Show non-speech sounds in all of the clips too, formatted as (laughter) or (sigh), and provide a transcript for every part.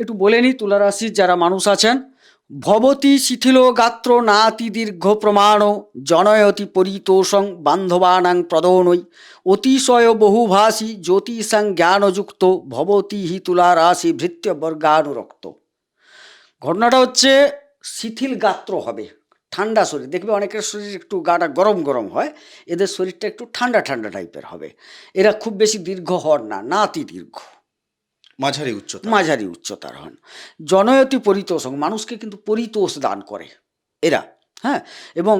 একটু বলে তুলা রাশির যারা মানুষ আছেন, ভবতি শিথিল গাত্র নাতি দীর্ঘ প্রমাণ, জনয়তি পরিতোষং বান্ধবানাং প্রদনৈ, অতিশয় বহুভাষী জ্যোতিষাং জ্ঞানযুক্ত, ভবতি হি তুলা রাশি ভৃত্য বর্গানুরক্ত। ঘটনাটা হচ্ছে শিথিল গাত্র হবে, ঠান্ডা শরীর। দেখবে অনেকের শরীর একটু গাটা গরম গরম হয়, এদের শরীরটা একটু ঠান্ডা ঠান্ডা টাইপের হবে। এরা খুব বেশি দীর্ঘ হন না, নাতি দীর্ঘ। মাঝারি উচ্চতা। মাঝারি উচ্চতার হন। জনয়তি পরিতোষং মানুষকে কিন্তু পরিতোষ দান করে এরা হ্যাঁ? এবং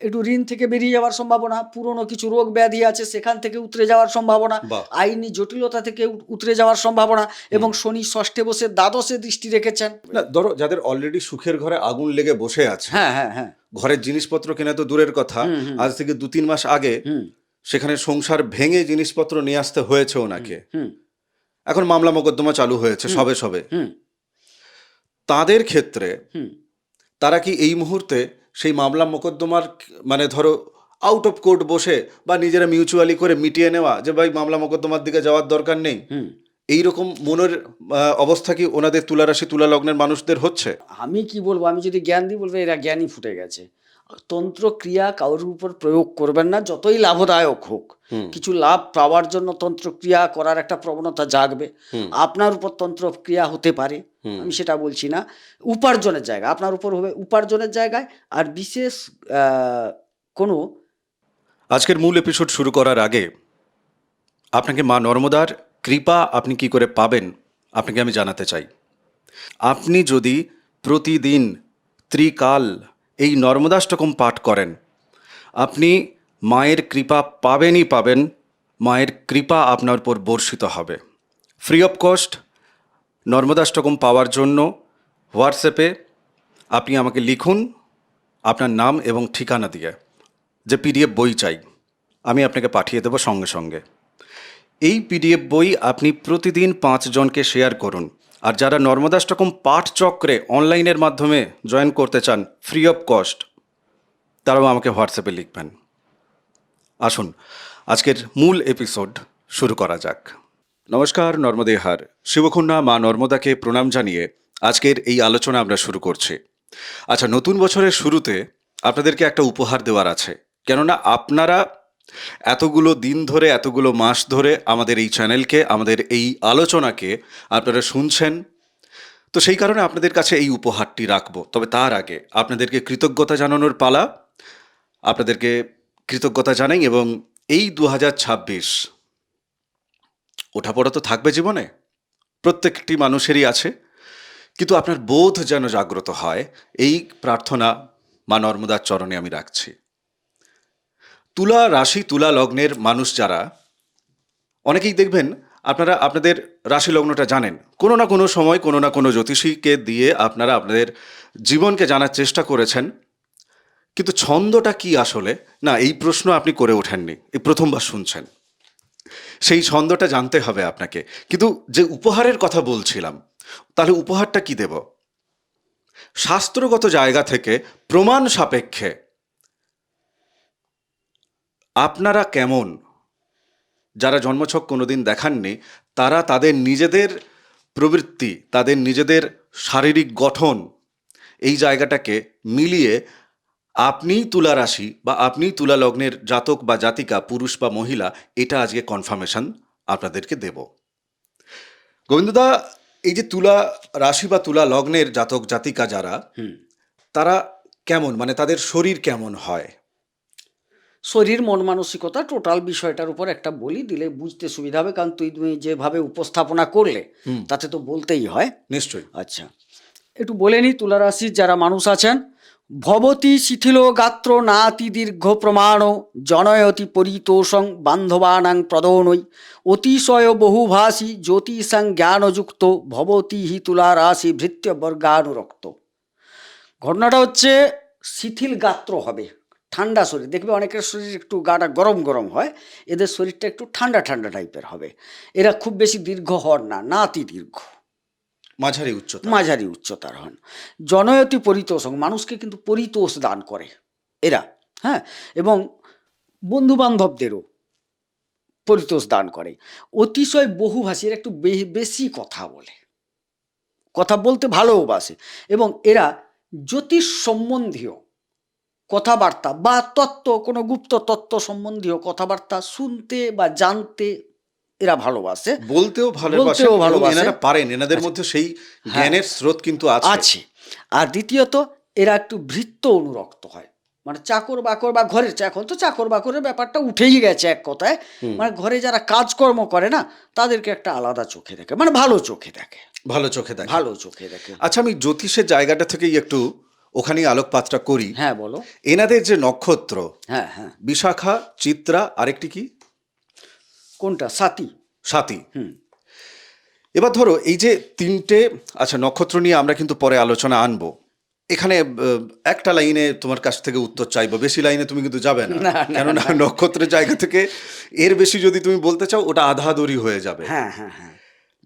একটু ঋণ থেকে বেরিয়ে যাওয়ার সম্ভাবনা পুরনো কিছু রোগ ব্যাধি আছে সেখান থেকে উতরে যাওয়ার সম্ভাবনা। আইনি জটিলতা থেকে উতরে যাওয়ার সম্ভাবনা এবং শনি ষষ্ঠে বসে দ্বাদশে দৃষ্টি রেখেছেন। না ধরো যাদের অলরেডি সুখের ঘরে আগুন লেগে বসে আছে। হ্যাঁ হ্যাঁ হ্যাঁ। ঘরের জিনিসপত্র কেনা তো দূরের কথা। আজ থেকে দু তিন মাস আগে সেখানে সংসার ভেঙে জিনিসপত্র নিয়ে আসতে হয়েছে ওনাকে হুম। এখন মামলা মোকদ্দমা চালু হয়েছে সবে সবে। হুম। তাদের ক্ষেত্রে তারা কি এই মুহূর্তে সেই মামলা মোকদ্দমার মানে ধরো আউট অফ কোর্ট বসে বা নিজেরা মিউচুয়ালি করে মিটিয়ে নেওয়া যে ভাই মামলা মোকদ্দমার দিকে যাওয়ার দরকার নেই হুম। এই রকম মনের অবস্থা কি ওনাদের তুলা রাশি তুলা লগ্নের মানুষদের হচ্ছে? আমি কি বলব? আমি যদি জ্ঞান দিই বলব এরা জ্ঞানই ফুটে গেছে। তন্ত্র ক্রিয়া কারোর উপর প্রয়োগ করবেন না যতই লাভদায়ক হোক। কিছু লাভ পাওয়ার জন্য তন্ত্র ক্রিয়া করার একটা প্রবণতা জাগবে। আপনার উপর তন্ত্র ক্রিয়া হতে পারে। আমি সেটা বলছি না। উপার্জনের জায়গা আপনার উপর হবে উপার্জনের জায়গায় আর বিশেষ কোনো আজকের মূল এপিসোড শুরু করার আগে আপনাকে মা নর্মদার কৃপা আপনি কি করে পাবেন আপনাকে আমি জানাতে চাই। আপনি যদি প্রতিদিন ত্রিকাল এই নর্মদাষ্টকম পাঠ করেন। আপনি মায়ের কৃপা পাবেনই পাবেন, মায়ের কৃপা আপনার উপর বর্ষিত হবে। ফ্রি অফ কস্ট নর্মদাষ্টকম পাওয়ার জন্য হোয়াটসঅ্যাপে আপনি আমাকে লিখুন আপনার নাম এবং ঠিকানা দিয়ে, যে পিডিএফ বই চাই। আমি আপনাকে পাঠিয়ে দেবো সঙ্গে সঙ্গে। এই পিডিএফ বই আপনি প্রতিদিন পাঁচজনকে শেয়ার করুন। আর যারা নর্মদাষ্টকম পাঠ চক্রে অনলাইনের মাধ্যমে জয়েন করতে চান ফ্রি অফ কস্ট তারাও আমাকে হোয়াটসঅ্যাপে লিখবেন। আসুন, আজকের মূল এপিসোড শুরু করা যাক। নমস্কার নর্মদেহার শিবকুন্ডা মা নর্মদাকে প্রণাম জানিয়ে আজকের এই আলোচনা আমরা শুরু করছি। আচ্ছা নতুন বছরের শুরুতে আপনাদেরকে একটা উপহার দেওয়ার আছে। কেননা আপনারা এতগুলো দিন ধরে, এতগুলো মাস ধরে আমাদের এই চ্যানেলকে, আমাদের এই আলোচনাকে আপনারা শুনছেন। তো সেই কারণে আপনাদের কাছে এই উপহারটি রাখব। তবে তার আগে আপনাদেরকে কৃতজ্ঞতা জানানোর পালা। আপনাদেরকে কৃতজ্ঞতা জানাই এবং এই দু হাজার ছাব্বিশ ওঠাপড়া তো থাকবে জীবনে। প্রত্যেকটি মানুষেরই আছে। কিন্তু আপনার বোধ যেন জাগ্রত হয়, এই প্রার্থনা মা নর্মদার চরণে আমি রাখছি। তুলা রাশি, তুলা লগ্নের মানুষ যারা, অনেকেই দেখবেন আপনারা আপনাদের রাশি লগ্নটা জানেন। কোনো না কোনো সময় কোনো না কোনো জ্যোতিষীকে দিয়ে আপনারা আপনাদের জীবনকে জানার চেষ্টা করেছেন। কিন্তু ছন্দটা কি আসলে? না, এই প্রশ্ন আপনি করে ওঠেননি এই প্রথমবার শুনছেন। সেই ছন্দটা জানতে হবে আপনাকে। কিন্তু যে উপহারের কথা বলছিলাম, তাহলে উপহারটা কি দেব? শাস্ত্রগত জায়গা থেকে প্রমাণ সাপেক্ষে আপনারা কেমন? যারা জন্মছক কোনোদিন দেখাননি তারা তাদের নিজেদের প্রবৃত্তি তাদের নিজেদের শারীরিক গঠন এই জায়গাটাকে মিলিয়ে আপনিই তুলা রাশি বা আপনিই তুলা লগ্নের জাতক বা জাতিকা পুরুষ বা মহিলা এটা আজকে কনফার্মেশন আপনাদেরকে দেব। গোবিন্দদা এই যে তুলা রাশি বা তুলা লগ্নের জাতক জাতিকা যারা তারা কেমন? মানে তাদের শরীর কেমন হয়? শরীর মন মানসিকতা টোটাল বিষয়টার উপর একটা বলি দিলে বুঝতে সুবিধা হবে। কারণ তুই তুমি যেভাবে উপস্থাপনা করলে তাতে তো বলতেই হয়। নিশ্চয়ই। আচ্ছা একটু বলে নিই তুলা রাশির যারা মানুষ আছেন ভবতি শিথিল গাত্র নাতি দীর্ঘ প্রমাণ জনয়তি পরিতোষং বান্ধবানাং প্রদনৈ অতিশয় বহুভাষী জ্যোতিষাং জ্ঞানযুক্ত ভবতি হি তুলা রাশি ভৃত্য বর্গানুরক্ত ঘটনাটা হচ্ছে শিথিল গাত্র হবে। ঠান্ডা শরীর। দেখবে অনেকের শরীর একটু গাটা গরম গরম হয় এদের শরীরটা একটু ঠান্ডা ঠান্ডা টাইপের হবে। এরা খুব বেশি দীর্ঘ হন না নাতি দীর্ঘ। মাঝারি উচ্চতা। মাঝারি উচ্চতার হন। জনয়তি পরিতোষং মানুষকে কিন্তু পরিতোষ দান করে এরা হ্যাঁ? এবং বন্ধু বান্ধবদেরও পরিতোষ দান করে। অতিশয় বহুভাষী এরা একটু বেশি কথা বলে। কথা বলতে ভালোবাসে এবং এরা জ্যোতিষ সম্বন্ধীয় কথাবার্তা বা তত্ত্ব কোনো গুপ্ত তত্ত্ব সম্বন্ধীয় কথাবার্তা শুনতে বা জানতে এরা ভালোবাসে। বলতেও ভালোবাসেন। এনারা পারেন এনাদের মধ্যে সেই জ্ঞানের স্রোত কিন্তু আছে। আছে। আর দ্বিতীয়ত এরা একটু ভৃত্য অনুরক্ত হয়। মানে চাকর বাকর বা ঘরের এখন তো চাকর বাকরের ব্যাপারটা উঠেই গেছে এক কথায়। মানে ঘরে যারা কাজকর্ম করে না তাদেরকে একটা আলাদা চোখে দেখে মানে ভালো চোখে দেখে। ভালো চোখে দেখে। ভালো চোখে দেখে। আচ্ছা আমি জ্যোতিষের জায়গাটা থেকেই একটু ওখানেই আলোকপাতটা করি। হ্যাঁ বলো। এনাদের যে নক্ষত্র হ্যাঁ হ্যাঁ। বিশাখা চিত্রা আরেকটি কি? কোনটা? সাথী সাথী হুম। এবার ধরো এই যে তিনটে আচ্ছা নক্ষত্র নিয়ে আমরা কিন্তু পরে আলোচনা আনব। এখানে একটা লাইনে তোমার কাছ থেকে উত্তর চাইব বেশি লাইনে তুমি কিন্তু যাবে না। কেননা নক্ষত্রের জায়গা থেকে এর বেশি যদি তুমি বলতে চাও ওটা আধাদরি হয়ে যাবে। হ্যাঁ হ্যাঁ হ্যাঁ।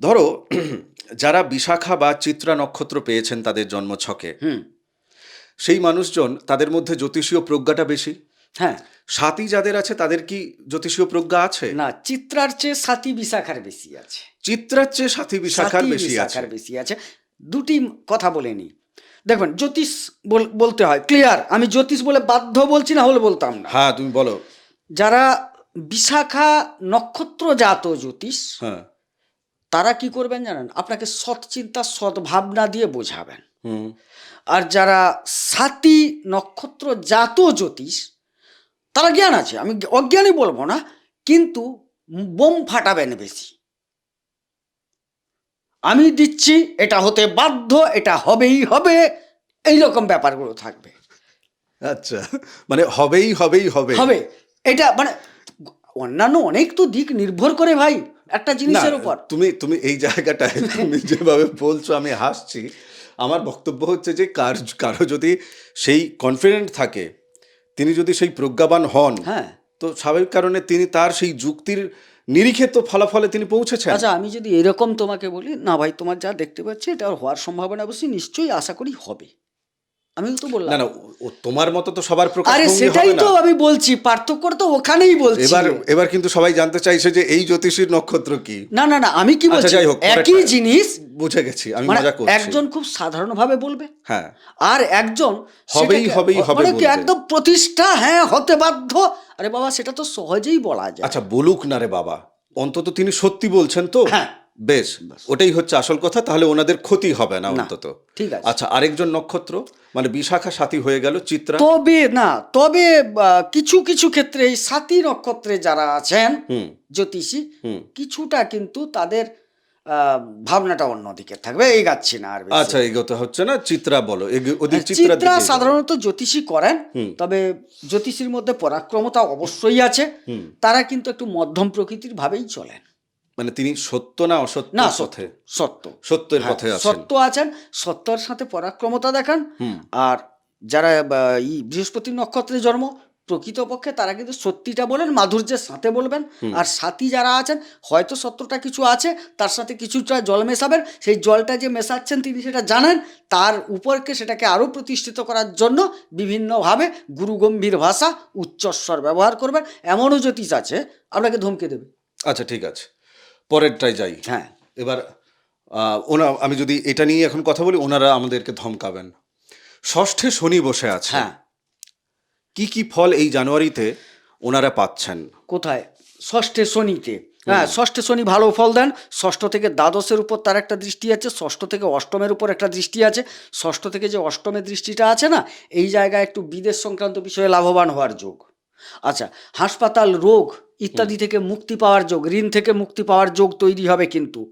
ধরো (clears throat) যারা বিশাখা বা চিত্রা নক্ষত্র পেয়েছেন তাদের জন্মছকে হুম। সেই মানুষজন তাদের মধ্যে জ্যোতিষীয় প্রজ্ঞাটা বেশি? হ্যাঁ। সাথী যাদের আছে তাদের কি জ্যোতিষীয় প্রজ্ঞা আছে? না চিত্রার চেয়ে সাথী বিশাখার বেশি আছে। চিত্রার চেয়ে সাথী বিশাখার বেশি আছে। বেশি আছে। দুটি কথা বলে নি দেখবেন জ্যোতিষ বলতে হয় ক্লিয়ার আমি জ্যোতিষ বলে বাধ্য বলছি না হলে বলতাম না। হ্যাঁ তুমি বলো। যারা বিশাখা নক্ষত্র জাত জ্যোতিষ হ্যাঁ। তারা কি করবেন জানেন? আপনাকে সৎ চিন্তা সৎ ভাবনা দিয়ে বোঝাবেন। হুম। আর যারা সাতী নক্ষত্র জাত জ্যোতিষ তারা জ্ঞান আছে। আমি অজ্ঞানী বলব না কিন্তু বোম ফাটাবেন বেশি। আমি দিচ্ছি এটা হতে বাধ্য এটা হবেই হবে এই রকম ব্যাপারগুলো থাকবে। আচ্ছা মানে হবেই হবেই হবে হবে। এটা মানে অন্যান্য অনেক তো দিক নির্ভর করে ভাই একটা জিনিসের উপর। তুমি তুমি এই জায়গাটায় তুমি যেভাবে বলছো আমি হাসছি। আমার বক্তব্য হচ্ছে যে কার কারও যদি সেই কনফিডেন্ট থাকে তিনি যদি সেই প্রজ্ঞাবান হন হ্যাঁ। তো স্বাভাবিক কারণে তিনি তার সেই যুক্তির নিরিখে তো ফলাফলে তিনি পৌঁছেছেন। আচ্ছা আমি যদি এরকম তোমাকে বলি না ভাই তোমার যা দেখতে পাচ্ছি এটা হওয়ার সম্ভাবনা অবশ্যই নিশ্চয়ই আশা করি হবে। আমি তো বললাম। না না তোমার মতো তো সবার প্রকাশ আরে সেটাই তো আমি বলছি পার্থক্য তো ওখানেই বলছি। এবার এবার কিন্তু সবাই জানতে চাইছে যে এই জ্যোতিষীর নক্ষত্র কি। না না না আমি কি আচ্ছা, বলছি? একই জিনিস বুঝে গেছি আমি মানে মজা করছি। একজন খুব সাধারণভাবে বলবে হ্যাঁ। আর একজন হবেই, হবেই, হবে মানে কি একদম প্রতিষ্ঠা হ্যাঁ হতে বাধ্য। আরে বাবা সেটা তো সহজেই বলা যায়। আচ্ছা বলুক না রে বাবা। অন্তত তিনি সত্যি বলছেন তো। হ্যাঁ। বেশ ওটাই হচ্ছে আসল কথা তাহলে ওনাদের ক্ষতি হবে না অন্তত ঠিক আছে। আচ্ছা আরেকজন নক্ষত্র মানে বিশাখা সাথী হয়ে গেল চিত্রা তবে না তবে কিছু কিছু ক্ষেত্রে এই সাতী নক্ষত্রে যারা আছেন জ্যোতিষী কিছুটা কিন্তু তাদের আহ, ভাবনাটা অন্যদিকে থাকবে এই গাচ্ছি না আর। আচ্ছা এগোতে হচ্ছে না চিত্রা বলো হ্যাঁ, চিত্রা সাধারণত জ্যোতিষী করেন। তবে জ্যোতিষীর মধ্যে পরাক্রমতা অবশ্যই আছে। তারা কিন্তু একটু মধ্যম প্রকৃতির ভাবেই চলেন মানে তিনি সত্য না অসত্য না পথে? সত্য সত্যের হ্যাঁ, পথে সত্য আছেন সত্যর সাথে পরাক্রমতা দেখান। আর যারা বৃহস্পতি নক্ষত্রে জন্ম প্রকৃতপক্ষে তারা কিন্তু সত্যিটা বলেন মাধুর্যের সাথে বলবেন। আর সাথী যারা আছেন হয়তো সত্যটা কিছু আছে তার সাথে কিছুটা জল মেশাবেন। সেই জলটা যে মেশাচ্ছেন তিনি সেটা জানেন। তার উপরকে সেটাকে আরও প্রতিষ্ঠিত করার জন্য বিভিন্নভাবে গুরুগম্ভীর ভাষা উচ্চস্বর ব্যবহার করবেন। এমনও জ্যোতিষ আছে আপনাকে ধমকে দেবে। আচ্ছা ঠিক আছে। পরেরটাই যাই। হ্যাঁ। এবার ওনা আমি যদি এটা নিয়ে এখন কথা বলি ওনারা আমাদেরকে ধমকাবেন। ষষ্ঠে শনি বসে আছে। হ্যাঁ। কি কি ফল এই জানুয়ারিতে ওনারা পাচ্ছেন? কোথায়? ষষ্ঠে শনিতে। হ্যাঁ ষষ্ঠে শনি ভালো ফল দেন। ষষ্ঠ থেকে দ্বাদশের উপর তার একটা দৃষ্টি আছে ষষ্ঠ থেকে অষ্টমের উপর একটা দৃষ্টি আছে। ষষ্ঠ থেকে যে অষ্টমের দৃষ্টিটা আছে না এই জায়গায় একটু বিদেশ সংক্রান্ত বিষয়ে লাভবান হওয়ার যোগ। আচ্ছা হাসপাতাল রোগ ইত্যাদি থেকে মুক্তি পাওয়ার যোগ ঋণ থেকে মুক্তি পাওয়ার যোগ তৈরি হবে কিন্তু।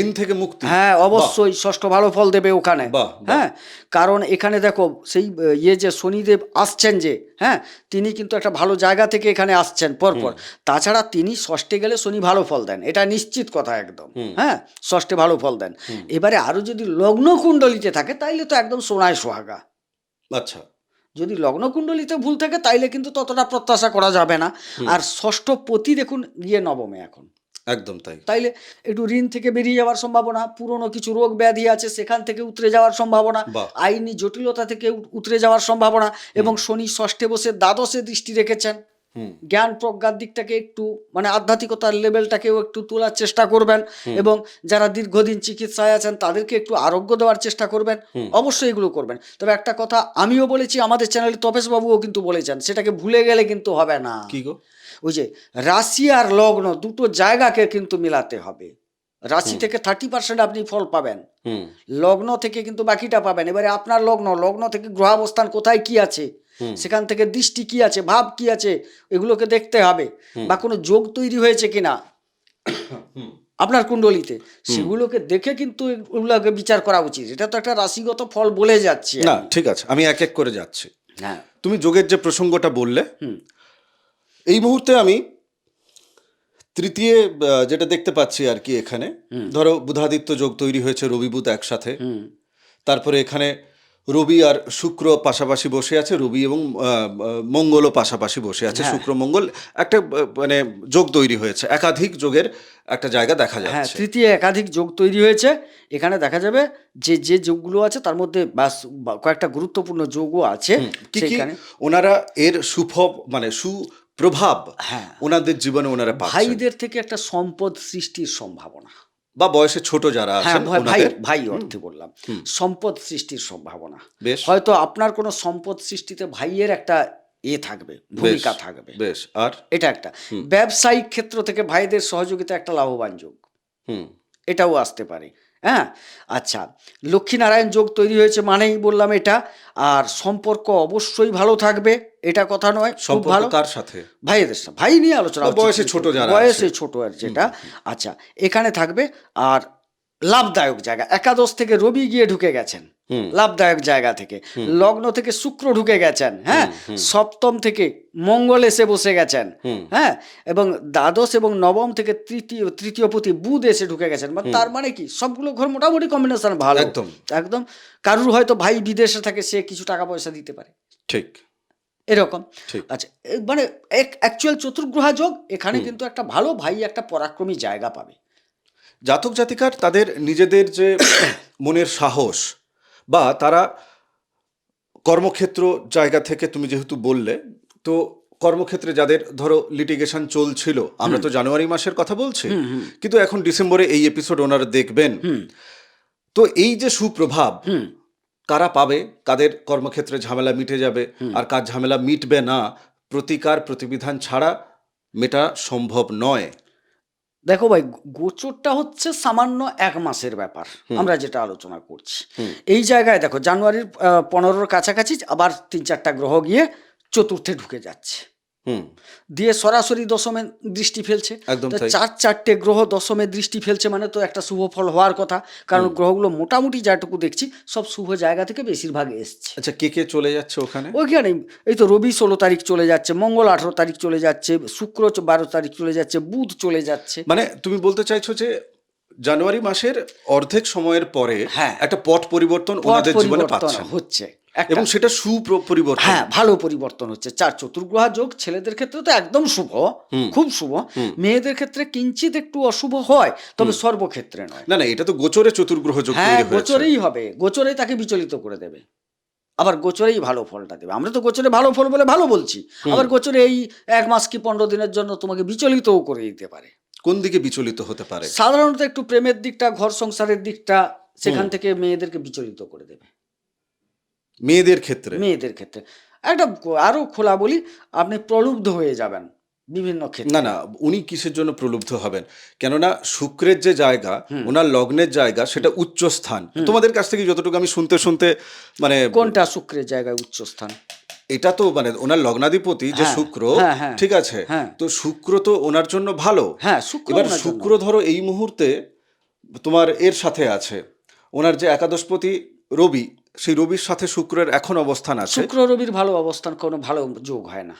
ঋণ থেকে মুক্তি? হ্যাঁ অবশ্যই ষষ্ঠ ভালো ফল দেবে ওখানে। হ্যাঁ কারণ এখানে দেখো সেই ইয়ে যে শনিদেব আসছেন যে হ্যাঁ তিনি কিন্তু একটা ভালো জায়গা থেকে এখানে আসছেন পরপর। তাছাড়া তিনি ষষ্ঠে গেলে শনি ভালো ফল দেন এটা নিশ্চিত কথা একদম। হ্যাঁ ষষ্ঠে ভালো ফল দেন। এবারে আরও যদি লগ্ন কুণ্ডলিতে থাকে তাইলে তো একদম সোনায় সোহাগা। আচ্ছা। যদি লগ্নকুণ্ডলিতে ভুল থাকে তাইলে কিন্তু ততটা প্রত্যাশা করা যাবে না। আর ষষ্ঠ পতি দেখুন গিয়ে নবমে এখন। একদম তাই। তাইলে একটু ঋণ থেকে বেরিয়ে যাওয়ার সম্ভাবনা পুরনো কিছু রোগ ব্যাধি আছে সেখান থেকে উতরে যাওয়ার সম্ভাবনা আইনি জটিলতা থেকে উতরে যাওয়ার সম্ভাবনা এবং শনি ষষ্ঠে বসে দ্বাদশে দৃষ্টি রেখেছেন। জ্ঞান প্রজ্ঞার দিকটাকে একটু মানে আধ্যাত্মিকতার লেভেলটাকেও একটু তোলার চেষ্টা করবেন এবং যারা দীর্ঘদিন চিকিৎসায় আছেন তাদেরকে একটু আরোগ্য দেওয়ার চেষ্টা করবেন। অবশ্যই এগুলো করবেন। তবে একটা কথা আমিও বলেছি আমাদের চ্যানেলে তপেশ বাবুও কিন্তু বলেছেন সেটাকে ভুলে গেলে কিন্তু হবে না। কি গো? ওই যে রাশি আর লগ্ন দুটো জায়গাকে কিন্তু মিলাতে হবে। রাশি থেকে থার্টি পার্সেন্ট আপনি ফল পাবেন। লগ্ন থেকে কিন্তু বাকিটা পাবেন। এবারে আপনার লগ্ন লগ্ন থেকে গ্রহাবস্থান কোথায় কি আছে? সেখান থেকে দৃষ্টি কি আছে ভাব কি আছে এগুলোকে দেখতে হবে। বা কোনো যোগ তৈরি হয়েছে কিনা আপনার কুণ্ডলিতে সেগুলোকে দেখে কিন্তু এগুলোকে বিচার করা উচিত। এটা তো একটা রাশিগত ফল বলে যাচ্ছে না ঠিক আছে আমি এক এক করে যাচ্ছি। হ্যাঁ। তুমি যোগের যে প্রসঙ্গটা বললে। এই মুহূর্তে আমি তৃতীয় যেটা দেখতে পাচ্ছি আর কি এখানে ধরো বুধাদিত্য যোগ তৈরি হয়েছে রবি বুধ একসাথে তারপরে এখানে রবি আর শুক্র পাশাপাশি বসে আছে রবি এবং মঙ্গলও পাশাপাশি বসে আছে হ্যাঁ। শুক্র মঙ্গল একটা মানে যোগ তৈরি হয়েছে একাধিক যোগের একটা জায়গা দেখা হ্যাঁ তৃতীয় একাধিক যোগ তৈরি হয়েছে এখানে দেখা যাবে যে যে যোগগুলো আছে তার মধ্যে বাস কয়েকটা গুরুত্বপূর্ণ যোগও আছে সেখানে ওনারা এর সুফব মানে সুপ্রভাব হ্যাঁ। ওনাদের জীবনে ওনারা ভাইদের থেকে একটা সম্পদ সৃষ্টির সম্ভাবনা। বা বয়সে ছোট যারা হ্যাঁ আছেন ভাই- ভাই অর্থে বললাম। সম্পদ সৃষ্টির সম্ভাবনা। বেশ। হয়তো আপনার কোনো সম্পদ সৃষ্টিতে ভাইয়ের একটা এ থাকবে ভূমিকা থাকবে। বেশ। আর? এটা একটা। ব্যবসায়িক ক্ষেত্র থেকে ভাইদের সহযোগিতা একটা লাভবান যোগ। হুম। এটাও আসতে পারে। হ্যাঁ? আচ্ছা লক্ষ্মীনারায়ণ যোগ তৈরি হয়েছে মানেই বললাম এটা। আর সম্পর্ক অবশ্যই ভালো থাকবে এটা কথা নয় সব ভালো। তার সাথে? ভাইয়েদের সাথে ভাই নিয়ে আলোচনা বয়সে। ছোট যারা বয়সে। ছোট আর যেটা আচ্ছা এখানে থাকবে আর লাভদায়ক জায়গা। একাদশ থেকে রবি গিয়ে ঢুকে গেছেন। লাভদায়ক জায়গা থেকে। লগ্ন থেকে শুক্র ঢুকে গেছেন হ্যাঁ? সপ্তম থেকে মঙ্গল এসে বসে গেছেন হ্যাঁ? এবং দ্বাদশ এবং নবম থেকে তৃতীয় তৃতীয় পতি বুধ এসে ঢুকে গেছেন। মানে তার মানে কি? সবগুলো ঘর মোটামুটি কম্বিনেশন ভালো। একদম। একদম। কারুর হয়তো ভাই বিদেশে থাকে সে কিছু টাকা পয়সা দিতে পারে। ঠিক। এরকম। আচ্ছা মানে অ্যাকচুয়াল চতুর্গ্রহা যোগ এখানে কিন্তু একটা ভালো ভাই একটা পরাক্রমী জায়গা পাবে। জাতক জাতিকার তাদের নিজেদের যে মনের সাহস বা তারা কর্মক্ষেত্র জায়গা থেকে তুমি যেহেতু বললে তো কর্মক্ষেত্রে যাদের ধরো লিটিগেশন চলছিল আমরা তো জানুয়ারি মাসের কথা বলছি কিন্তু এখন ডিসেম্বরে এই এপিসোড ওনারা দেখবেন। তো এই যে সুপ্রভাব কারা পাবে? কাদের কর্মক্ষেত্রে ঝামেলা মিটে যাবে আর কার ঝামেলা মিটবে না প্রতিকার প্রতিবিধান ছাড়া মেটা সম্ভব নয়। দেখো ভাই গোচরটা হচ্ছে সামান্য এক মাসের ব্যাপার। আমরা যেটা আলোচনা করছি। এই জায়গায় দেখো জানুয়ারির আহ, পনেরোর কাছাকাছি আবার তিন চারটা গ্রহ গিয়ে চতুর্থে ঢুকে যাচ্ছে। দিয়ে সরাসরি দশমে দৃষ্টি ফেলছে। একদম চার চারটে গ্রহ দশমে দৃষ্টি ফেলছে মানে তো একটা শুভ ফল হওয়ার কথা। কারণ গ্রহগুলো মোটামুটি যাটুকু দেখছি সব শুভ জায়গা থেকে বেশিরভাগ এসছে। আচ্ছা কে কে চলে যাচ্ছে ওখানে? ওইখানে এই তো রবি ষোলো তারিখ চলে যাচ্ছে মঙ্গল আঠেরো তারিখ চলে যাচ্ছে শুক্র বারো তারিখ চলে যাচ্ছে বুধ চলে যাচ্ছে। মানে তুমি বলতে চাইছো যে জানুয়ারি মাসের অর্ধেক সময়ের পরে হ্যাঁ। একটা পট পরিবর্তন ওনাদের জীবনে পাচ্ছেন। হচ্ছে। এবং সেটা সুপরিবর্তন। হ্যাঁ ভালো পরিবর্তন হচ্ছে। চার চতুর্গ্রহ যোগ ছেলেদের ক্ষেত্রে তো একদম শুভ খুব শুভ। মেয়েদের ক্ষেত্রে কিঞ্চিত একটু অশুভ হয় তবে সর্বক্ষেত্রে নয়। না না এটা তো গোচরে চতুর্গ্রহ যোগ হ্যাঁ গোচরেই হবে। গোচরেই তাকে বিচলিত করে দেবে। আবার গোচরেই ভালো ফলটা দেবে। আমরা তো গোচরে ভালো ফল বলে ভালো বলছি। আবার গোচরে এই এক মাস কি পনেরো দিনের জন্য তোমাকে বিচলিতও করে দিতে পারে। কোন দিকে বিচলিত হতে পারে? সাধারণত একটু প্রেমের দিকটা ঘর সংসারের দিকটা সেখান থেকে মেয়েদেরকে বিচলিত করে দেবে। মেয়েদের ক্ষেত্রে। মেয়েদের ক্ষেত্রে। একটা আরও খোলা বলি আপনি প্রলুব্ধ হয়ে যাবেন বিভিন্ন ক্ষেত্রে। না না উনি কিসের জন্য প্রলুব্ধ হবেন? কেননা শুক্রের যে জায়গা ওনার লগ্নের জায়গা সেটা উচ্চ স্থান তোমাদের কাছ থেকে যতটুকু আমি শুনতে শুনতে মানে কোনটা শুক্রের জায়গায় উচ্চ স্থান এটা তো মানে ওনার লগ্নাধিপতি যে হ্যাঁ, শুক্র হ্যাঁ, হ্যাঁ। ঠিক আছে। তো শুক্র তো ওনার জন্য ভালো। হ্যাঁ এবার শুক্র ধরো এই মুহূর্তে তোমার এর সাথে আছে। ওনার যে একাদশপতি রবি সেই রবির সাথে শুক্রের এখন অবস্থান আছে? শুক্র রবির ভালো অবস্থান কোনো ভালো যোগ হয় না।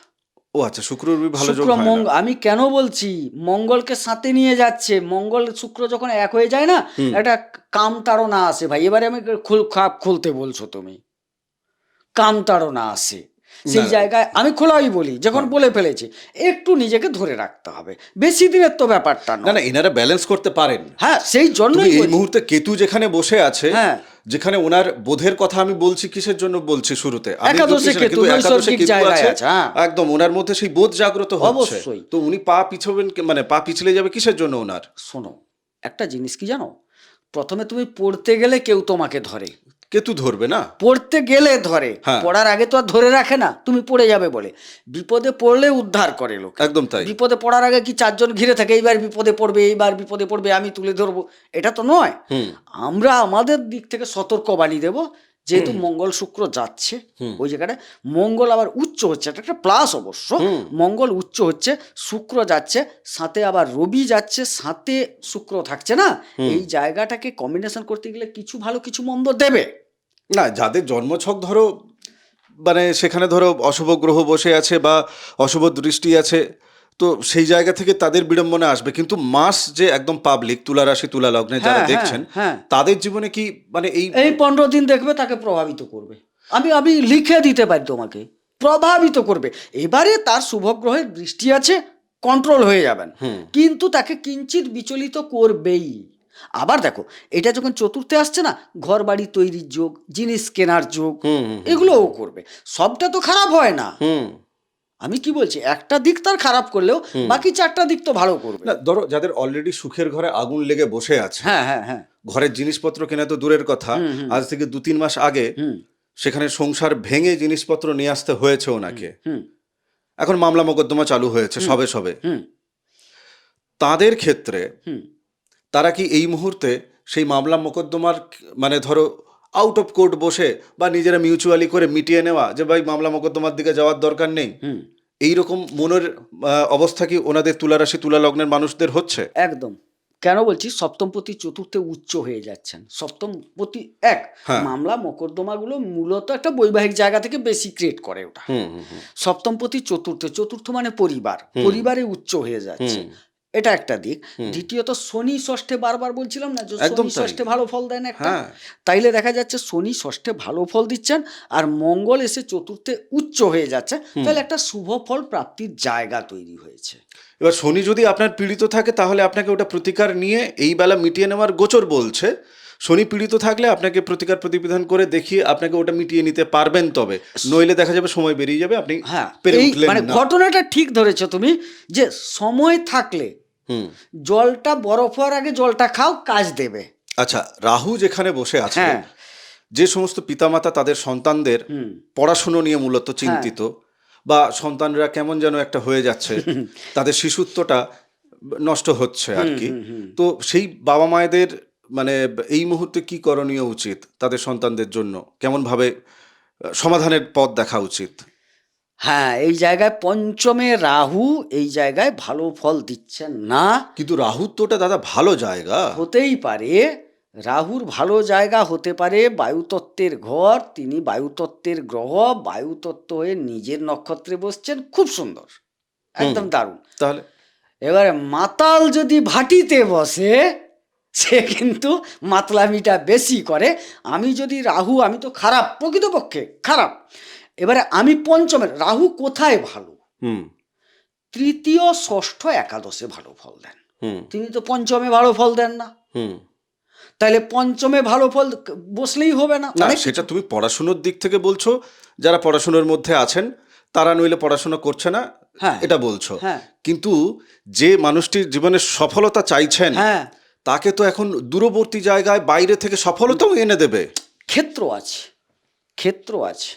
ও আচ্ছা শুক্র রবি ভালো যোগ হয় না। আমি কেন বলছি? মঙ্গলকে সাথে নিয়ে যাচ্ছে। মঙ্গল শুক্র যখন এক হয়ে যায় না একটা কাম তাড়না আসে ভাই। এবারে আমি খুল খাপ খুলতে বলছো তুমি। কাম তাড়না আসে। সেই জায়গায় আমি খোলাই বলি যখন বলে ফেলেছি একটু নিজেকে ধরে রাখতে হবে। বেশি দিনের তো ব্যাপারটা না না এনারা ব্যালেন্স করতে পারেন। হ্যাঁ সেই তুমি জন্যই এই মুহূর্তে কেতু যেখানে বসে আছে হ্যাঁ। যেখানে ওনার বোধের কথা আমি বলছি কিসের জন্য বলছি শুরুতে? হ্যাঁ। একদম ওনার মধ্যে সেই বোধ জাগ্রত হচ্ছে। অবশ্যই। তো উনি পা পিছবেন মানে পা পিছলে যাবে কিসের জন্য ওনার? শোনো একটা জিনিস কি জানো? প্রথমে তুমি পড়তে গেলে কেউ তোমাকে ধরে। কেতু ধরবে না? পড়তে গেলে ধরে হ্যাঁ। পড়ার আগে তো আর ধরে রাখে না তুমি পড়ে যাবে বলে। বিপদে পড়লে উদ্ধার করে লোক। একদম তাই। বিপদে পড়ার আগে কি চারজন ঘিরে থাকে এইবার বিপদে পড়বে এইবার বিপদে পড়বে আমি তুলে ধরবো? এটা তো নয়। আমরা আমাদের দিক থেকে সতর্ক বাণী দেব যেহেতু মঙ্গল শুক্র যাচ্ছে। ওই জায়গাটায় মঙ্গল আবার উচ্চ হচ্ছে এটা একটা প্লাস অবশ্য। মঙ্গল উচ্চ হচ্ছে শুক্র যাচ্ছে সাথে আবার রবি যাচ্ছে সাথে শুক্র থাকছে না? এই জায়গাটাকে কম্বিনেশন করতে গেলে কিছু ভালো কিছু মন্দ দেবে। না যাদের জন্মছক ধরো মানে সেখানে ধরো অশুভ গ্রহ বসে আছে বা অশুভ দৃষ্টি আছে তো সেই জায়গা থেকে তাদের বিড়ম্বনা আসবে। কিন্তু মাস যে একদম পাবলিক তুলা রাশি তুলা লগ্নে যারা হ্যাঁ, দেখছেন হ্যাঁ। তাদের জীবনে কি মানে এই এই পনেরো দিন দেখবে তাকে প্রভাবিত করবে। আমি আমি লিখে দিতে পারি তোমাকে। প্রভাবিত করবে। এবারে তার শুভগ্রহের দৃষ্টি আছে কন্ট্রোল হয়ে যাবেন। কিন্তু তাকে কিঞ্চিত বিচলিত করবেই। আবার দেখো এটা যখন চতুর্থে আসছে না ঘর বাড়ি তৈরির যোগ জিনিস কেনার যোগ এগুলোও করবে। সবটা তো খারাপ হয় না। হুম। আমি কি বলছি? একটা দিক তার খারাপ করলেও বাকি চারটা দিক তো ভালো করবে। না ধরো যাদের অলরেডি সুখের ঘরে আগুন লেগে বসে আছে হ্যাঁ হ্যাঁ হ্যাঁ। ঘরের জিনিসপত্র কেনা তো দূরের কথা আজ থেকে দু তিন মাস আগে সেখানে সংসার ভেঙে জিনিসপত্র নিয়ে আসতে হয়েছে ওনাকে। এখন মামলা মোকদ্দমা চালু হয়েছে সবে সবে। হুম। তাদের ক্ষেত্রে হুম। তারা কি এই মুহূর্তে সেই মামলা মোকদ্দমার মানে ধরো আউট অফ কোর্ট বসে বা নিজেরা মিউচুয়ালি করে মিটিয়ে নেওয়া যে ভাই মামলা মোকদ্দমার দিকে যাওয়ার দরকার নেই। হুম। এই রকম মনের অবস্থা কি ওনাদের তুলা রাশি তুলা লগ্নের মানুষদের হচ্ছে? একদম। কেন বলছি? সপ্তমপতি চতুর্থে উচ্চ হয়ে যাচ্ছেন। সপ্তমপতি এক হ্যাঁ। মামলা মোকদ্দমাগুলো মূলত একটা বৈবাহিক জায়গা থেকে বেশি ক্রিয়েট করে ওটা। সপ্তমপতি চতুর্থে চতুর্থ মানে পরিবার। পরিবারে উচ্চ হয়ে যাচ্ছে। এটা একটা দিক। দ্বিতীয়ত শনি ষষ্ঠে বারবার বলছিলাম না যে শনি ষষ্ঠে ভালো ফল দেন একটা? হ্যাঁ। তাইলে দেখা যাচ্ছে শনি ষষ্ঠে ভালো ফল দিচ্ছেন আর মঙ্গল এসে চতুর্থে উচ্চ হয়ে যাচ্ছে। তাহলে একটা শুভ ফল প্রাপ্তির জায়গা তৈরি হয়েছে। এবার শনি যদি আপনার পীড়িত থাকে তাহলে আপনাকে ওটা প্রতিকার নিয়ে এই বেলা মিটিয়ে নেওয়ার গোচর বলছে। শনি পীড়িত থাকলে আপনাকে প্রতিকার প্রতিবিধান করে দেখিয়ে আপনাকে ওটা মিটিয়ে নিতে পারবেন তবে। নইলে দেখা যাবে সময় বেরিয়ে যাবে আপনি হ্যাঁ মানে ঘটনাটা ঠিক ধরেছো তুমি যে সময় থাকলে হুম। জলটা বরফ হওয়ার আগে জলটা খাও কাজ দেবে। আচ্ছা রাহু যেখানে বসে আছে হ্যাঁ। যে সমস্ত পিতামাতা তাদের সন্তানদের পড়াশুনো নিয়ে মূলত চিন্তিত বা সন্তানরা কেমন যেন একটা হয়ে যাচ্ছে (laughs) তাদের শিশুত্বটা নষ্ট হচ্ছে আর কি। তো সেই বাবা মায়েদের মানে এই মুহূর্তে কি করণীয় উচিত তাদের সন্তানদের জন্য? কেমন ভাবে সমাধানের পথ দেখা উচিত? হ্যাঁ এই জায়গায় পঞ্চমে রাহু এই জায়গায় ভালো ফল দিচ্ছেন না। কিন্তু রাহুর তো ওটা দাদা ভালো জায়গা। হতেই পারে রাহুর ভালো জায়গা হতে পারে বায়ুতত্ত্বের ঘর তিনি বায়ুতত্ত্বের গ্রহ বায়ুতত্ত্ব হয়ে নিজের নক্ষত্রে বসছেন খুব সুন্দর একদম দারুণ। তাহলে? এবারে মাতাল যদি ভাটিতে বসে সে কিন্তু মাতলামিটা বেশি করে। আমি যদি রাহু আমি তো খারাপ প্রকৃতপক্ষে খারাপ। এবারে আমি পঞ্চমের রাহু কোথায় ভালো? হুম। তৃতীয় ষষ্ঠ একাদশে ভালো ফল দেন। হুম। তিনি তো পঞ্চমে ভালো ফল দেন না। হুম। তাহলে পঞ্চমে ভালো ফল বসলেই হবে না। না সেটা তুমি পড়াশুনোর দিক থেকে বলছো। যারা পড়াশুনোর মধ্যে আছেন তারা নইলে পড়াশোনা করছে না হ্যাঁ। এটা বলছো। হ্যাঁ। কিন্তু যে মানুষটির জীবনে সফলতা চাইছেন হ্যাঁ। তাকে তো এখন দূরবর্তী জায়গায় বাইরে থেকে সফলতাও এনে দেবে। ক্ষেত্র আছে ক্ষেত্র আছে।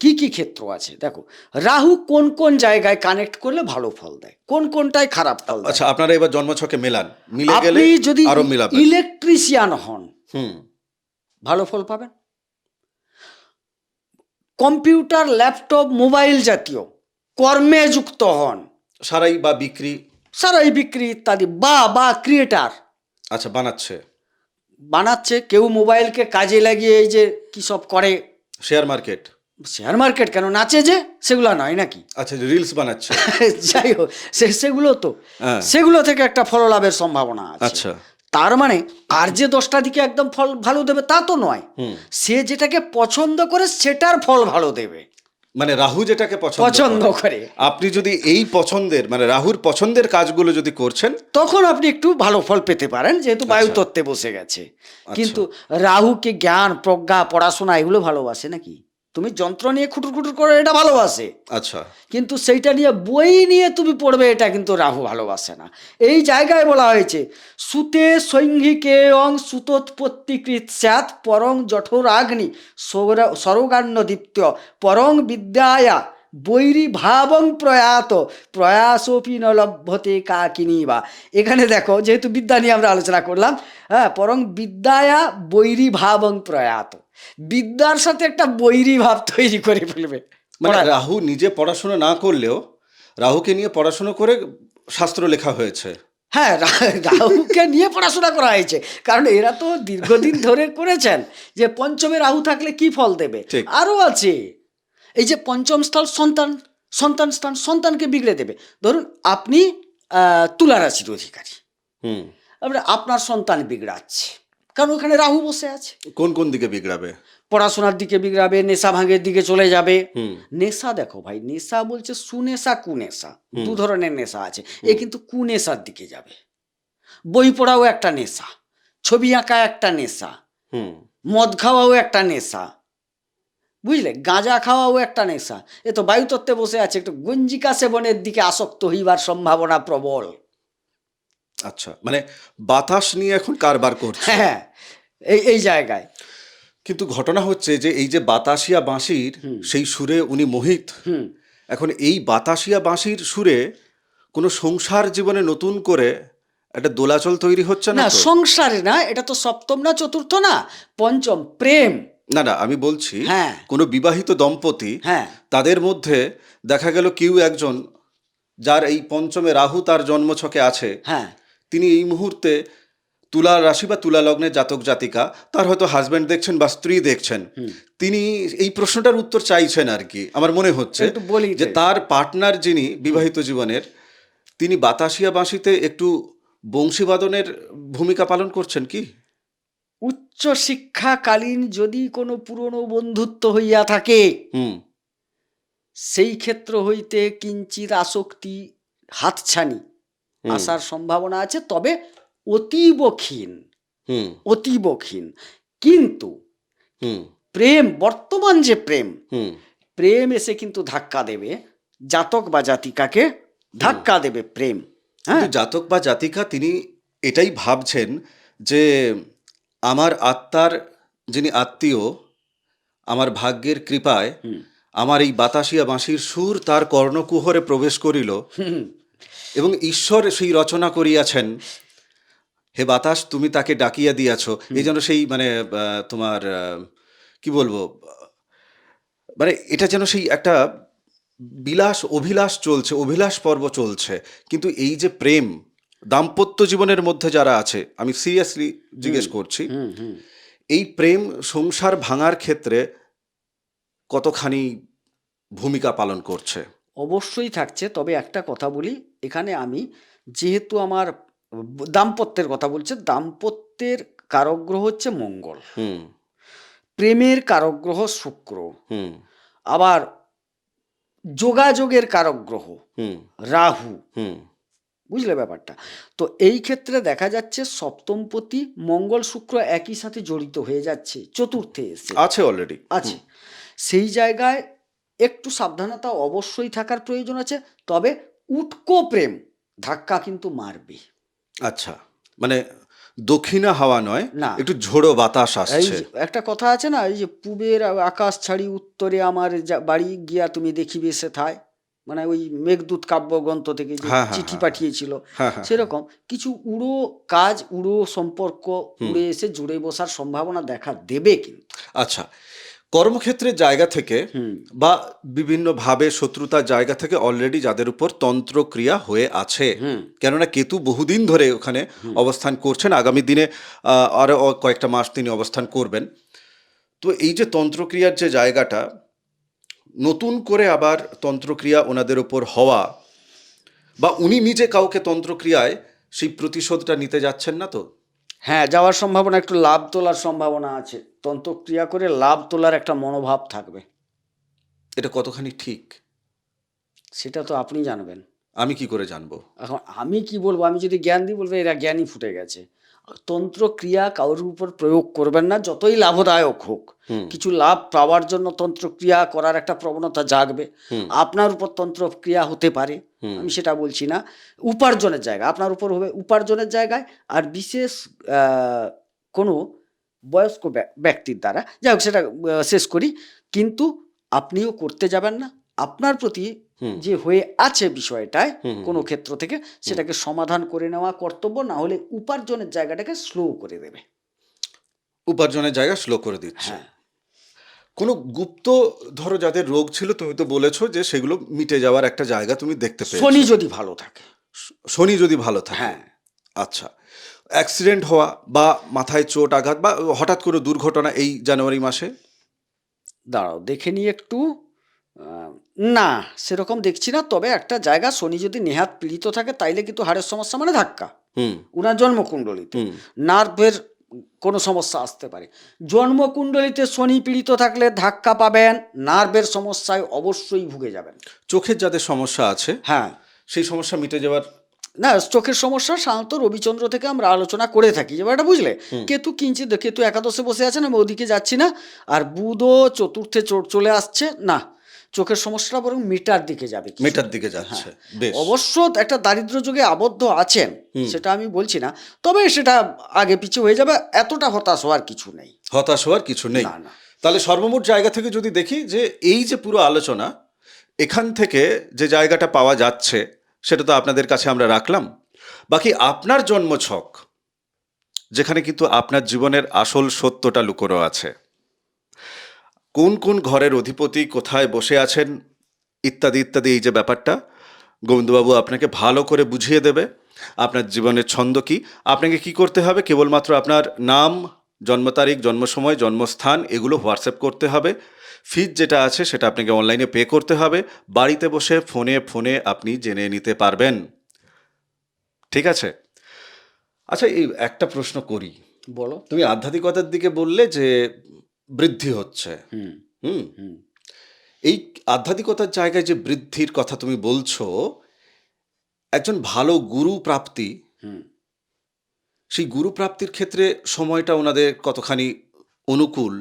কি কি ক্ষেত্র আছে? দেখো রাহু কোন কোন জায়গায় কানেক্ট করলে ভালো ফল দেয় কোন কোনটায় খারাপ ফল আচ্ছা আপনারা এবার জন্মছকে মেলান মিলে গেলে আপনি যদি আরও মিলাবেন। ইলেকট্রিশিয়ান হন হুম। ভালো ফল পাবেন? কম্পিউটার ল্যাপটপ মোবাইল জাতীয় কর্মে যুক্ত হন। সারাই বা বিক্রি সারাই বিক্রি ইত্যাদি বা বা ক্রিয়েটার আচ্ছা বানাচ্ছে। বানাচ্ছে কেউ মোবাইলকে কাজে লাগিয়ে এই যে কী সব করে। Share market. শেয়ার মার্কেট কেন? নাচে যে সেগুলো নয় নাকি? আচ্ছা রিলস বানাচ্ছে। (laughs) যাই হোক সে সেগুলো তো। হ্যাঁ। সেগুলো থেকে একটা ফল লাভের সম্ভাবনা আছে। আচ্ছা। তার মানে আর যে দশটা দিকে একদম ফল ভালো দেবে তা তো নয়। সে যেটাকে পছন্দ করে সেটার ফল ভালো দেবে। মানে রাহু যেটাকে পছন্দ পছন্দ করে, আপনি যদি এই পছন্দের মানে রাহুর পছন্দের কাজগুলো যদি করছেন। তখন আপনি একটু ভালো ফল পেতে পারেন যেহেতু বায়ুতত্ত্বে বসে গেছে। কিন্তু রাহুকে জ্ঞান প্রজ্ঞা পড়াশোনা এগুলো ভালোবাসে নাকি? তুমি যন্ত্র নিয়ে খুটুর খুটুর করে এটা ভালোবাসে। আচ্ছা। কিন্তু সেইটা নিয়ে বই নিয়ে তুমি পড়বে এটা কিন্তু রাহু ভালোবাসে না। এই জায়গায় বলা হয়েছে সুতে সৈঙ্গিকে অং সুতোৎপত্তিকৃত স্যাত পরং জঠোরাগ্নি সৌর- সরোগান্য দীপ্ত পরং বিদ্যায়া বৈরী ভাবং প্রয়াত প্রয়াসোপি ন লভ্যতে কাকিনী বা। এখানে দেখো যেহেতু বিদ্যা নিয়ে আমরা আলোচনা করলাম হ্যাঁ পরং বিদ্যায়া বৈরী ভাবং প্রয়াত। বিদ্যার সাথে একটা বৈরী ভাব তৈরি করে ফেলবে। মানে রাহু নিজে পড়াশোনা না করলেও রাহুকে নিয়ে পড়াশোনা করে শাস্ত্র লেখা হয়েছে। হ্যাঁ রাহুকে নিয়ে পড়াশোনা করা হয়েছে। কারণ এরা তো দীর্ঘদিন ধরে করেছেন যে পঞ্চমে রাহু থাকলে কি ফল দেবে। আরও আছে। এই যে পঞ্চম স্থল সন্তান সন্তান স্থান সন্তানকে বিগড়ে দেবে। ধরুন আপনি আহ, তুলা রাশির অধিকারী। হুম। আপনার সন্তান বিগড়াচ্ছে। কারণ ওখানে রাহু বসে আছে। কোন কোন দিকে বিগড়াবে? পড়াশোনার দিকে বিগড়াবে নেশা ভাঙের দিকে চলে যাবে। নেশা দেখো ভাই নেশা বলছে সুনেশা কুনেশা। দু ধরনের নেশা আছে। এ কিন্তু কুনেশার দিকে যাবে। বই পড়াও একটা নেশা ছবি আঁকা একটা নেশা হুম। মদ খাওয়াও একটা নেশা বুঝলে? গাঁজা খাওয়াও একটা নেশা। এ তো বায়ুতত্ত্বে বসে আছে একটু গঞ্জিকা সেবনের দিকে আসক্ত হইবার সম্ভাবনা প্রবল। আচ্ছা মানে বাতাস নিয়ে এখন কারবার করছে। হ্যাঁ। এই এই জায়গায়। কিন্তু ঘটনা হচ্ছে যে এই যে বাতাসিয়া বাঁশির সেই সুরে উনি মোহিত। এখন এই বাতাসিয়া বাঁশির সুরে কোনো সংসার জীবনে নতুন করে একটা দোলাচল তৈরি হচ্ছে না না সংসারে না এটা তো সপ্তম না চতুর্থ না পঞ্চম প্রেম। না না আমি বলছি হ্যাঁ। কোনো বিবাহিত দম্পতি হ্যাঁ। তাদের মধ্যে দেখা গেল কেউ একজন যার এই পঞ্চমে রাহু তার জন্মছকে আছে। হ্যাঁ। তিনি এই মুহূর্তে তুলা রাশি বা তুলা লগ্নের জাতক জাতিকা তার হয়তো হাজব্যান্ড দেখছেন বা স্ত্রী দেখছেন। তিনি এই প্রশ্নটার উত্তর চাইছেন আর কি আমার মনে হচ্ছে বলি যে। তার পার্টনার যিনি বিবাহিত জীবনের তিনি বাতাসিয়া বাঁশিতে একটু বংশীবাদনের ভূমিকা পালন করছেন কি? উচ্চ শিক্ষাকালীন যদি কোনো পুরনো বন্ধুত্ব হইয়া থাকে হুম। সেই ক্ষেত্র হইতে কিঞ্চিত আসক্তি হাতছানি আসার সম্ভাবনা আছে। তবে অতীব ক্ষীণ হুম। অতীব ক্ষীণ। কিন্তু হুম। প্রেম বর্তমান যে প্রেম হুম। প্রেম এসে কিন্তু ধাক্কা দেবে জাতক বা জাতিকাকে ধাক্কা দেবে প্রেম হ্যাঁ? জাতক বা জাতিকা তিনি এটাই ভাবছেন যে আমার আত্মার যিনি আত্মীয় আমার ভাগ্যের কৃপায় আমার এই বাতাসিয়া বাঁশির সুর তার কর্ণকুহরে প্রবেশ করিল এবং ঈশ্বর সেই রচনা করিয়াছেন। হে বাতাস তুমি তাকে ডাকিয়া দিয়াছ। এই যেন সেই মানে তোমার কি বলব? মানে এটা যেন সেই একটা বিলাস অভিলাষ চলছে অভিলাষ পর্ব চলছে। কিন্তু এই যে প্রেম দাম্পত্য জীবনের মধ্যে যারা আছে আমি সিরিয়াসলি জিজ্ঞেস করছি। এই প্রেম সংসার ভাঙার ক্ষেত্রে কতখানি ভূমিকা পালন করছে? অবশ্যই থাকছে তবে একটা কথা বলি এখানে আমি যেহেতু আমার দাম্পত্যের কথা বলছে দাম্পত্যের কারগ্রহ হচ্ছে মঙ্গল। হুম। প্রেমের কারগ্রহ শুক্র। হুম। আবার যোগাযোগের কারগ্রহ হুম। রাহু। হুম। বুঝলে ব্যাপারটা? তো এই ক্ষেত্রে দেখা যাচ্ছে সপ্তমপতি মঙ্গল শুক্র একই সাথে জড়িত হয়ে যাচ্ছে চতুর্থে এসে। আছে অলরেডি আছে। সেই জায়গায় একটু সাবধানতা অবশ্যই থাকার প্রয়োজন আছে তবে উটকো প্রেম ধাক্কা কিন্তু মারবে আচ্ছা মানে দক্ষিণা হাওয়া নয় না। একটু ঝোড়ো বাতাস আসছে। একটা কথা আছে না এই যে পূবের আকাশ ছাড়ি উত্তরে আমার যা- বাড়ি গিয়া তুমি দেখিবে সেথায় মানে ওই মেঘদূত কাব্যগ্রন্থ থেকে যে হ্যাঁ, হ্যাঁ, চিঠি হ্যাঁ, পাঠিয়েছিল সেরকম কিছু উড়ো কাজ উড়ো সম্পর্ক উড়ে এসে জুড়ে বসার সম্ভাবনা দেখা দেবে কিন্তু। আচ্ছা কর্মক্ষেত্রের জায়গা থেকে বা বিভিন্নভাবে শত্রুতার জায়গা থেকে অলরেডি যাদের উপর তন্ত্রক্রিয়া হয়ে আছে। কেননা কেতু বহুদিন ধরে ওখানে অবস্থান করছেন। আগামী দিনে আহ, আরও কয়েকটা মাস তিনি অবস্থান করবেন। তো এই যে তন্ত্রক্রিয়ার যে জায়গাটা নতুন করে আবার তন্ত্রক্রিয়া ওনাদের ওপর হওয়া বা উনি নিজে কাউকে তন্ত্রক্রিয়ায় সেই প্রতিশোধটা নিতে যাচ্ছেন না তো? হ্যাঁ যাওয়ার সম্ভাবনা একটু লাভ তোলার সম্ভাবনা আছে। তন্ত্রক্রিয়া করে লাভ তোলার একটা মনোভাব থাকবে। এটা কতখানি ঠিক? সেটা তো আপনি জানবেন। আমি কি করে জানব? এখন আমি কি বলব? আমি যদি জ্ঞান দিই বলব এরা জ্ঞানই ফুটে গেছে। তন্ত্র ক্রিয়া কারোর উপর প্রয়োগ করবেন না যতই লাভদায়ক হোক। কিছু লাভ পাওয়ার জন্য তন্ত্র ক্রিয়া করার একটা প্রবণতা জাগবে। আপনার উপর তন্ত্র ক্রিয়া হতে পারে। আমি সেটা বলছি না। উপার্জনের জায়গা আপনার উপর হবে উপার্জনের জায়গায় আর বিশেষ আহ, কোনো বয়স্ক ব্যা- ব্যক্তির দ্বারা। যাই হোক সেটা শেষ করি। কিন্তু আপনিও করতে যাবেন না। আপনার প্রতি যে হয়ে আছে বিষয়টায়। কোনো ক্ষেত্র থেকে সেটাকে সমাধান করে নেওয়া কর্তব্য না হলে উপার্জনের জায়গাটাকে স্লো করে দেবে। উপার্জনের জায়গা স্লো করে দিচ্ছে। হ্যাঁ। কোনো গুপ্ত ধরো যাদের রোগ ছিল তুমি তো বলেছ যে সেগুলো মিটে যাওয়ার একটা জায়গা তুমি দেখতে পেয়েছ। শনি যদি ভালো থাকে। শনি যদি ভালো থাকে। হ্যাঁ। আচ্ছা। অ্যাক্সিডেন্ট হওয়া বা মাথায় চোট আঘাত বা হঠাৎ করে দুর্ঘটনা এই জানুয়ারি মাসে? দাঁড়াও দেখে নিই একটু। না সেরকম দেখছি না তবে একটা জায়গা শনি যদি নেহাত পীড়িত থাকে তাইলে কিন্তু হাড়ের সমস্যা মানে ধাক্কা। হুম। উনার জন্মকুণ্ডলিতে। নার্ভের কোনো সমস্যা আসতে পারে। জন্মকুণ্ডলিতে শনি পীড়িত থাকলে ধাক্কা পাবেন নার্ভের সমস্যায় অবশ্যই ভুগে যাবেন। চোখের যাদের সমস্যা আছে হ্যাঁ। সেই সমস্যা মিটে যাওয়ার না চোখের সমস্যা সাধারণত রবিচন্দ্র থেকে আমরা আলোচনা করে থাকি যে ব্যাপারটা বুঝলে? কেতু কিঞ্চিত কেতু একাদশে বসে আছেন আমি ওদিকে যাচ্ছি না আর বুধও চতুর্থে চলে আসছে না। চোখের সমস্যাটা বরং মিটার দিকে যাবে মিটার দিকে যাচ্ছে অবশ্য একটা দারিদ্র যুগে আবদ্ধ আছেন সেটা আমি বলছি না। তবে সেটা আগে পিছু হয়ে যাবে এতটা হতাশ হওয়ার কিছু নেই। হতাশ হওয়ার কিছু নেই। তাহলে সর্বমোট জায়গা থেকে যদি দেখি যে এই যে পুরো আলোচনা এখান থেকে যে জায়গাটা পাওয়া যাচ্ছে সেটা তো আপনাদের কাছে আমরা রাখলাম। বাকি আপনার জন্মছক যেখানে কিন্তু আপনার জীবনের আসল সত্যটা লুকোনো আছে। কোন কোন ঘরের অধিপতি কোথায় বসে আছেন ইত্যাদি ইত্যাদি এই যে ব্যাপারটা গোবিন্দবাবু আপনাকে ভালো করে বুঝিয়ে দেবে। আপনার জীবনের ছন্দ কি? আপনাকে কি করতে হবে? কেবলমাত্র আপনার নাম জন্ম তারিখ জন্ম সময় জন্মস্থান এগুলো হোয়াটসঅ্যাপ করতে হবে। ফিজ যেটা আছে সেটা আপনাকে অনলাইনে পে করতে হবে। বাড়িতে বসে ফোনে ফোনে আপনি জেনে নিতে পারবেন। ঠিক আছে? আচ্ছা এই একটা প্রশ্ন করি। বলো। তুমি আধ্যাত্মিকতার দিকে বললে যে বৃদ্ধি হচ্ছে। হুম। এই আধ্যাত্মিকতার জায়গায় যে বৃদ্ধির কথা তুমি বলছো একজন ভালো গুরু প্রাপ্তি হুম। সেই গুরু প্রাপ্তির ক্ষেত্রে সময়টা ওনাদের কতখানি অনুকূল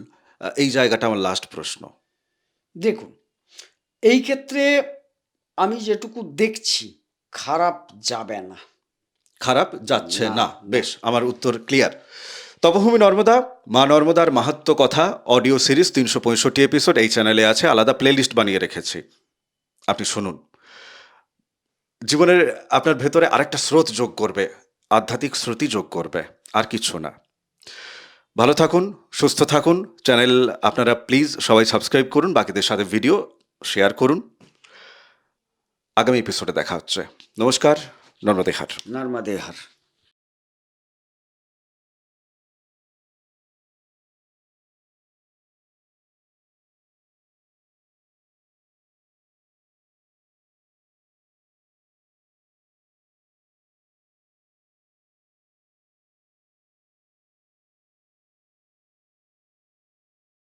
এই জায়গাটা আমার লাস্ট প্রশ্ন। দেখুন এই ক্ষেত্রে আমি যেটুকু দেখছি খারাপ যাবে না। খারাপ যাচ্ছে না, না। বেশ আমার উত্তর ক্লিয়ার তপভূমি নর্মদা, মা নর্মদার মাহাত্ম কথা, অডিও সিরিজ তিনশো পঁয়ষট্টি এপিসোড এই চ্যানেলে আছে, আলাদা প্লেলিস্ট বানিয়ে রেখেছি। আপনি শুনুন। জীবনের আপনার ভেতরে আরেকটা স্রোত যোগ করবে, আধ্যাত্মিক শ্রুতি যোগ করবে, আর কিছু না। ভালো থাকুন, সুস্থ থাকুন চ্যানেল আপনারা প্লিজ সবাই সাবস্ক্রাইব করুন, বাকিদের সাথে ভিডিও শেয়ার করুন। আগামী এপিসোডে দেখা হচ্ছে। নমস্কার নর্মদেহার নর্মদে হার